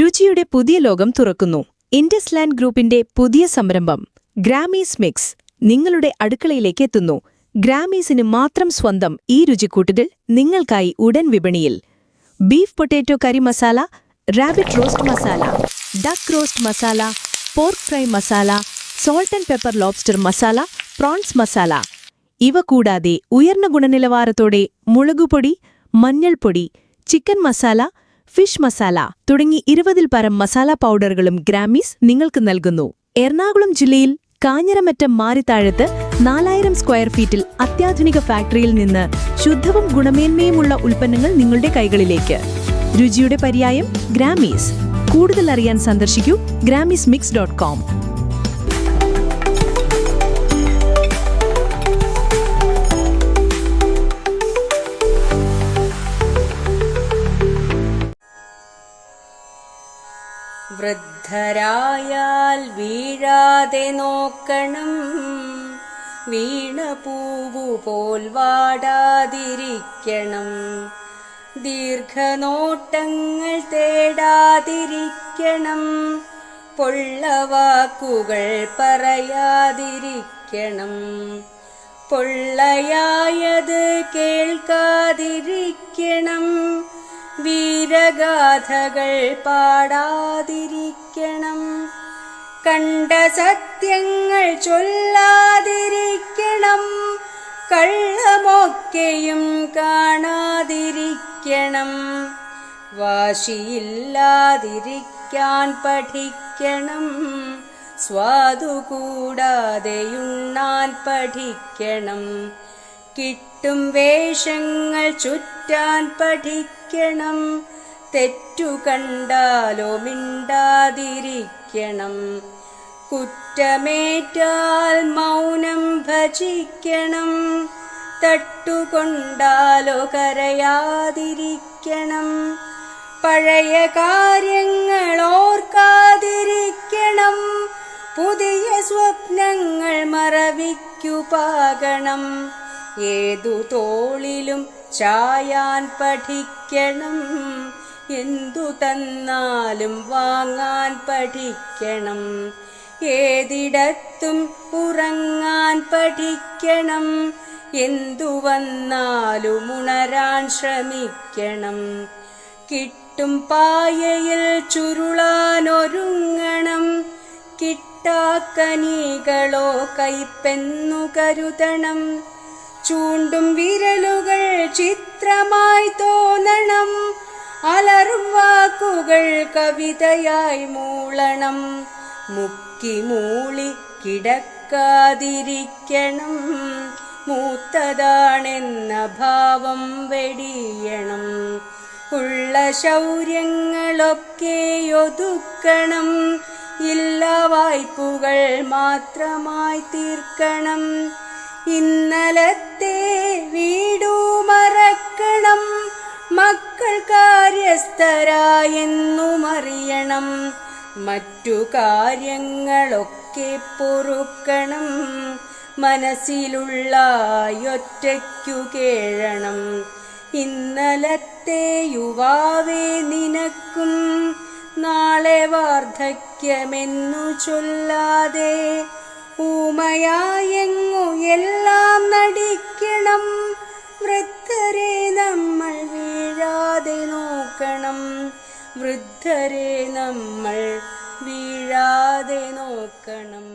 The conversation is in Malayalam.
രുചിയുടെ പുതിയ ലോകം തുറക്കുന്നു. ഇൻഡസ് ലാൻഡ് ഗ്രൂപ്പിന്റെ പുതിയ സംരംഭം ഗ്രാമീസ് മിക്സ് നിങ്ങളുടെ അടുക്കളയിലേക്ക് എത്തുന്നു. ഗ്രാമീസിന് മാത്രം സ്വന്തം ഈ രുചിക്കൂട്ടുകൾ നിങ്ങൾക്കായി ഉടൻ വിപണിയിൽ. Beef potato curry masala rabbit roast masala duck roast masala pork fry masala salt and pepper lobster masala prawns masala. ഇവ കൂടാതെ ഉയർന്ന ഗുണനിലവാരത്തോടെ മുളകുപൊടി മഞ്ഞൾപ്പൊടി ചിക്കൻ മസാല ഫിഷ് മസാല തുടങ്ങി ഇരുപതിൽ പരം മസാല പൗഡറുകളും ഗ്രാമീസ് നിങ്ങൾക്ക് നൽകുന്നു. എറണാകുളം ജില്ലയിൽ കാഞ്ഞിരമറ്റം മാറിത്താഴത്ത് നാലായിരം സ്ക്വയർ ഫീറ്റിൽ അത്യാധുനിക ഫാക്ടറിയിൽ നിന്ന് ശുദ്ധവും ഗുണമേന്മയുമുള്ള ഉൽപ്പന്നങ്ങൾ നിങ്ങളുടെ കൈകളിലേക്ക്. രുചിയുടെ പര്യായം ഗ്രാമീസ്. കൂടുതൽ അറിയാൻ സന്ദർശിക്കൂ ഗ്രാമീസ് മിക്സ് ഡോട്ട് കോം. വൃദ്ധരായാൽ വീഴാതെ നോക്കണം. വീണപൂവുപോൽ പൂവു വാടാതിരിക്കണം. ദീർഘനോട്ടങ്ങൾ തേടാതിരിക്കണം. പൊള്ളവാക്കുകൾ പറയാതിരിക്കണം. പൊള്ളയായത് കേൾക്കാതിരിക്കണം. വീരഗാഥകൾ പാടാതിരിക്കണം. കണ്ട സത്യങ്ങൾ ചൊല്ലാതിരിക്കണം. കള്ളമൊക്കെയും കാണാതിരിക്കണം. വാശിയില്ലാതിരിക്കാൻ പഠിക്കണം. സ്വാദു പഠിക്കണം. കിട്ടും വേഷങ്ങൾ ചുറ്റാൻ പഠിക്കണം. തെറ്റു കണ്ടാലോ മിണ്ടാതിരിക്കണം. കുറ്റമേറ്റാൽ മൗനം ഭജിക്കണം. തട്ടുകൊണ്ടാലോ കരയാതിരിക്കണം. പഴയ കാര്യങ്ങൾ ഓർക്കാതിരിക്കണം. പുതിയ സ്വപ്നങ്ങൾ മറവിക്കു പാകണം. ഏതു തോളിലും ചായാൻ പഠിക്കണം. എന്തു തന്നാലും വാങ്ങാൻ പഠിക്കണം. ഏതിടത്തും ഉറങ്ങാൻ പഠിക്കണം. എന്തു വന്നാലും ഉണരാൻ ശ്രമിക്കണം. കിട്ടും പായയിൽ ചുരുളാൻ ഒരുങ്ങണം. കിട്ടാക്കനികളോ കൈപ്പെന്നു കരുതണം. ചൂണ്ടും വിരലുകൾ ചിത്രമായി തോന്നണം. അലറും വാക്കുകൾ കവിതയായി മൂളണം. മുക്കി മൂളി കിടക്കാതിരിക്കണം. മൂത്തതാണെന്ന ഭാവം വെടിയണം. ഉള്ള ശൗര്യങ്ങളൊക്കെ ഒതുക്കണം ഇല്ല വായ്പുകൾ മാത്രമായി തീർക്കണം. ഇന്നലത്തെ വീടു മറക്കണം. മക്കൾ കാര്യസ്ഥരായെന്നുമറിയണം. മറ്റു കാര്യങ്ങളൊക്കെ പൊറുക്കണം. മനസ്സിലുള്ള ഒറ്റയ്ക്കു കേഴണം. ഇന്നലത്തെ യുവാവേ നിനക്കും നാളെ വാർദ്ധക്യമെന്നു ചൊല്ലാതെ ഊമയായെങ്ങു എല്ലാം നടിക്കണം? വൃദ്ധരെ നമ്മൾ വീഴാതെ നോക്കണം. വൃദ്ധരെ നമ്മൾ വീഴാതെ നോക്കണം.